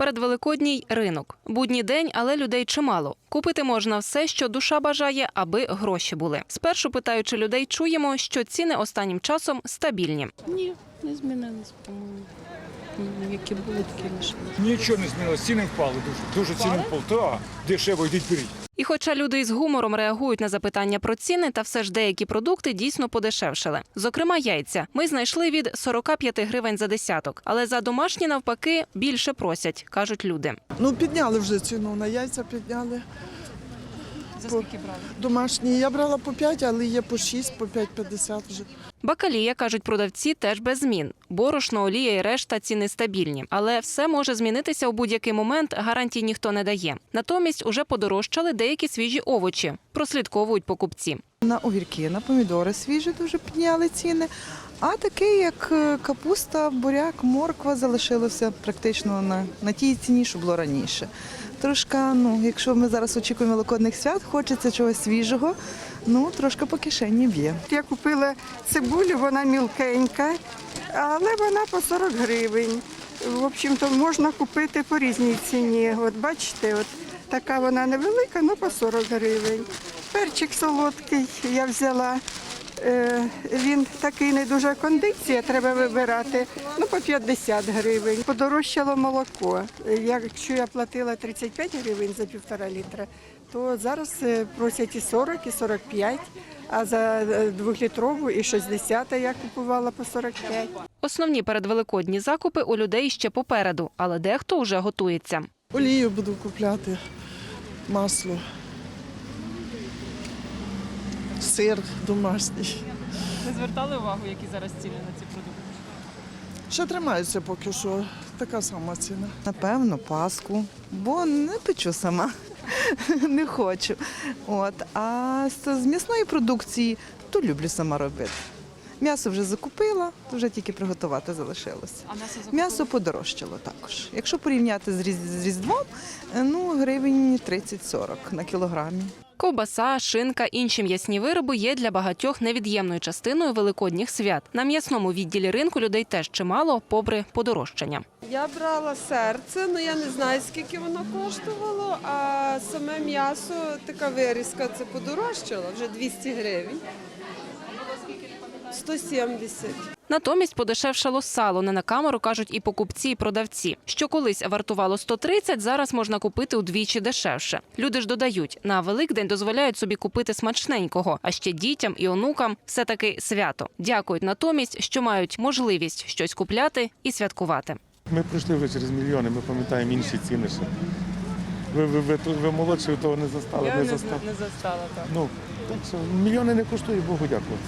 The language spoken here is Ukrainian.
Передвеликодній ринок. Будній день, але людей чимало. Купити можна все, що душа бажає, аби гроші були. Спершу питаючи людей, чуємо, що ціни останнім часом стабільні. Ні, не змінились, по-моєму. Які були, такі лише. Нічого не змінилося, ціни впали дуже. Дуже ціни впали. Та, дешево йдіть беріть. І хоча люди із гумором реагують на запитання про ціни, та все ж деякі продукти дійсно подешевшили. Зокрема, яйця. Ми знайшли від 45 гривень за десяток, але за домашні навпаки більше просять, кажуть люди. Ну, підняли вже ціну на яйця, підняли. За По- скільки брали? Домашні я брала по 5, але є по 6, по 5,50 вже. Бакалія, кажуть продавці, теж без змін. Борошно, олія і решта ціни стабільні. Але все може змінитися у будь-який момент, гарантій ніхто не дає. Натомість уже подорожчали деякі свіжі овочі. Прослідковують покупці. На огірки, на помідори свіжі дуже підняли ціни. А таке, як е, капуста, буряк, морква залишилося практично на, на тій ціні, що було раніше. Трошки, ну, якщо ми зараз очікуємо великодних свят, хочеться чогось свіжого, ну трошки по кишені б'є. Я купила цибулю, вона мілкенька, але вона по 40 гривень. В общем-то, можна купити по різній ціні. От бачите, от така вона невелика, але по 40 гривень. Перчик солодкий я взяла. Е, Він такий не дуже кондиція, треба вибирати. Ну, по 50 гривень. Подорожчало молоко. Е, Якщо я платила 35 гривень за півтора літра, то зараз е, просять і 40, і 45, а за двохлітрову і 60 я купувала по 45. Основні передвеликодні закупи у людей ще попереду, але дехто вже готується. Олію буду купляти, масло, сир домашній. Ви звертали увагу, які зараз ціни на ці продукти? Ще тримаються поки що, така сама ціна. Напевно, паску, бо не печу сама, не хочу. От. А з м'ясної продукції то люблю сама робити. М'ясо вже закупила, то вже тільки приготувати залишилося. А м'ясо М'ясо подорожчало також. Якщо порівняти з, Різдвом, е, ну гривень 30-40 на кілограмі. Ковбаса, шинка, інші м'ясні вироби є для багатьох невід'ємною частиною великодніх свят. На м'ясному відділі ринку людей теж чимало, попри подорожчання. Я брала серце, але я не знаю, скільки воно коштувало, а саме м'ясо, така вирізка, це подорожчало, вже 200 гривень. 170. Натомість подешевшало сало. Не на камеру кажуть і покупці, і продавці. Що колись вартувало 130, зараз можна купити удвічі дешевше. Люди ж додають, на Великдень дозволяють собі купити смачненького, а ще дітям і онукам все таки свято. Дякують натомість, що мають можливість щось купляти і святкувати. Ми пройшли вже через мільйони, ми пам'ятаємо інші ціни. Ще. Ви, ви, ви, ви молодші, того не застали, Я ми не, застали. не застала так. Ну, так що мільйони не коштує, Богу дякувати.